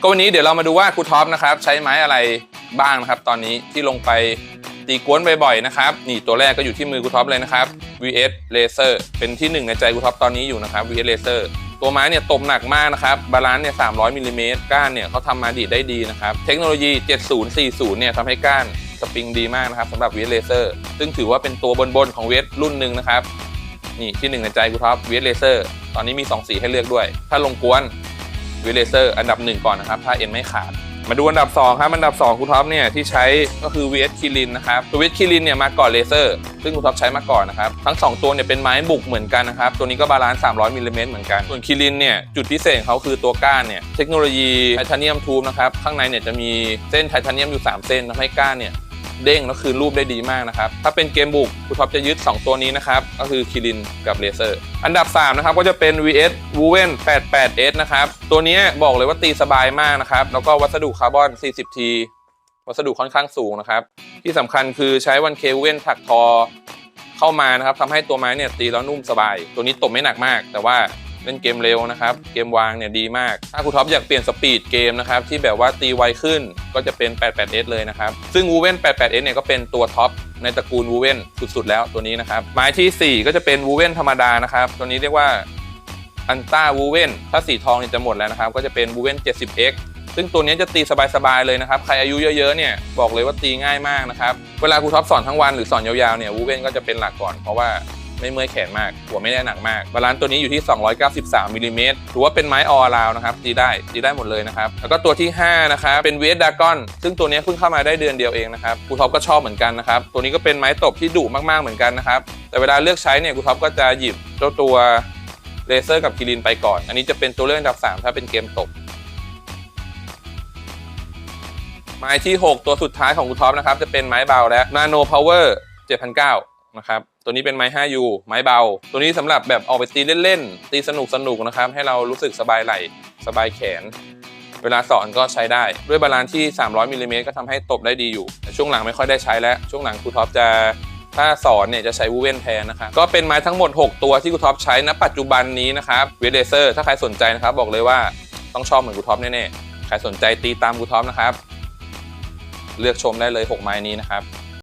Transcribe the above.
ก็วันนี้เดี๋ยวเรามาดูว่าครูท็อปนะครับใช้ไม้อะไรบ้างนะครับ ตอนนี้ที่ลงไปตีกวนบ่อยๆนะครับนี่ตัวแรกก็อยู่ที่มือครูท็อปเลยนะครับ VS Laser เป็นที่หนึ่งในใจครูท็อปตอนนี้อยู่นะครับ VS Laser ตัวไม้เนี่ยตบหนักมากนะครับบาลานซ์เนี่ย 300มิลลิเมตรก้านเนี่ยเขาทำมาดีได้ดีนะครับ เทคโนโลยี 7040 เนี่ยทำให้ก้านสปริงดีมากนะครับสำหรับ VS Laser ซึ่งถือว่าเป็นตัวบนๆของ VS รุ่นหนึ่งนะครับนี่ที่หนึ่งในใจครูท็อป VS Laser ตอนนี้มี 2 สีให้เลือกด้วย ถ้าลงกวน VS Laser อันดับหนึ่งก่อนนะครับ ถ้าเอ็นไม่ขาด มาดูอันดับ 2 ครับ อันดับ 2ครูท็อปเนี่ยที่ใช้ก็คือ VS คิรินนะครับตัว VS คิรินเนี่ยมาก่อนเลเซอร์ซึ่งครูท็อปใช้มาก่อนนะครับ ทั้ง 2 ตัวเนี่ยเป็นไม้บุกเหมือนกันนะครับ ตัวนี้ก็บาลานซ์ 300มิลลิเมตรเหมือนกัน ส่วนคิรินเนี่ยจุดพิเศษของเขาคือตัวก้านเนี่ยเทคโนโลยีไทเทเนียมทูบนะครับข้างในเนี่ยจะมีเส้นไทเทเนียมอยู่ 3 เส้นทำให้ก้านเนี่ย เด้งแล้วคืนรูปได้ดีมากนะครับ ถ้าเป็นเกมบุกครูท็อปจะยึด 2 ตัวนี้นะครับ ก็คือคิรินกับเลเซอร์ อันดับ 3 นะครับ ก็จะเป็น VS w o v e n 88S นะครับ ตัวนี้บอกเลยว่าตีสบายมากนะครับ แล้วก็วัสดุคาร์บอน 40T วัสดุค่อนข้างสูงนะครับ ที่สำคัญคือใช้วันเคเว่นถักทอเข้ามานะครับทำให้ตัวไม้เนี่ยตีแล้วนุ่มสบาย ตัวนี้ตบไม่หนักมาก แต่ว่า เล่นเกมเร็วนะครับ เกมวางเนี่ยดีมาก ถ้าครูท็อปอยากเปลี่ยนสปีดเกมนะครับ ที่แบบว่าตีไวขึ้นก็จะเป็น 88S เลยนะครับ ซึ่ง w o v e n 88S เนี่ยก็เป็นตัวท็อปในตระกูล w o v e n สุดๆ แล้วตัวนี้นะครับ ไม้ทีสี่4 ก็จะเป็น w o v e n ธรรมดานะครับ ตัวนี้เรียกว่าอันต้า w o v e n ถ้าสีทองเนี่ยจะหมดแล้วนะครับ ก็จะเป็น w o v e n 70X ซึ่งตัวนี้จะตีสบายๆเลยนะครับ ใครอายุเยอะๆเนี่ยบอกเลยว่าตีง่ายมากนะครับ เวลาครูท็อปสอนทั้งวันหรือสอนยาวๆเนี่ยวูเว่นก็จะเป็นหลักก่อนเพราะว่า ไม่เมื่อยแขนมาก หัวไม่ได้หนักมาก บาลานซ์ตัวนี้อยู่ที่ 293มิลลิเมตรถือว่าเป็นไม้ออราวนะครับตีได้ตีได้หมดเลยนะครับ แล้วก็ตัวที่ 5 นะครับ เป็นเวสดากอน ซึ่งตัวนี้เพิ่งเข้ามาได้เดือนเดียวเองนะครับครูท็อปก็ชอบเหมือนกันนะครับ ตัวนี้ก็เป็นไม้ตบที่ดุมากๆเหมือนกันนะครับ แต่เวลาเลือกใช้เนี่ยครูท็อปก็จะหยิบเจ้าตัวเลเซอร์กับคิรินไปก่อน อันนี้จะเป็นตัวเลือกอันดับ 3 ถ้าเป็นเกมตบไม้ที่ 6 ตัวสุดท้ายของครูท็อปนะครับ จะเป็นไม้เบาและ Nano Power 7,900 นะครับ ตัวนี้เป็นไม้ 5U ไม้เบา ตัวนี้สำหรับแบบออกไปตีเล่นๆ ตีสนุกสนุกๆนะครับ ให้เรารู้สึกสบายไหล่สบายแขน เวลาสอนก็ใช้ได้ ด้วยบาลานซ์ที่ 300มิลลิเมตรก็ทำให้ตบได้ดีอยู่ แต่ช่วงหลังไม่ค่อยได้ใช้แล้ว ช่วงหลังครูท็อปจะถ้าสอนเนี่ยจะใช้วูเว่นแทนนะครับ ก็เป็นไม้ทั้งหมด 6 ตัวที่ครูท็อปใช้ณปัจจุบันนี้นะครับเวเดเซอร์ถ้าใครสนใจนะครับ บอกเลยว่าต้องชอบเหมือนครูท็อปแน่ๆใครสนใจตีตามครูท็อปนะครับ เลือกชมได้เลย 6 ไม้นี้นะครับ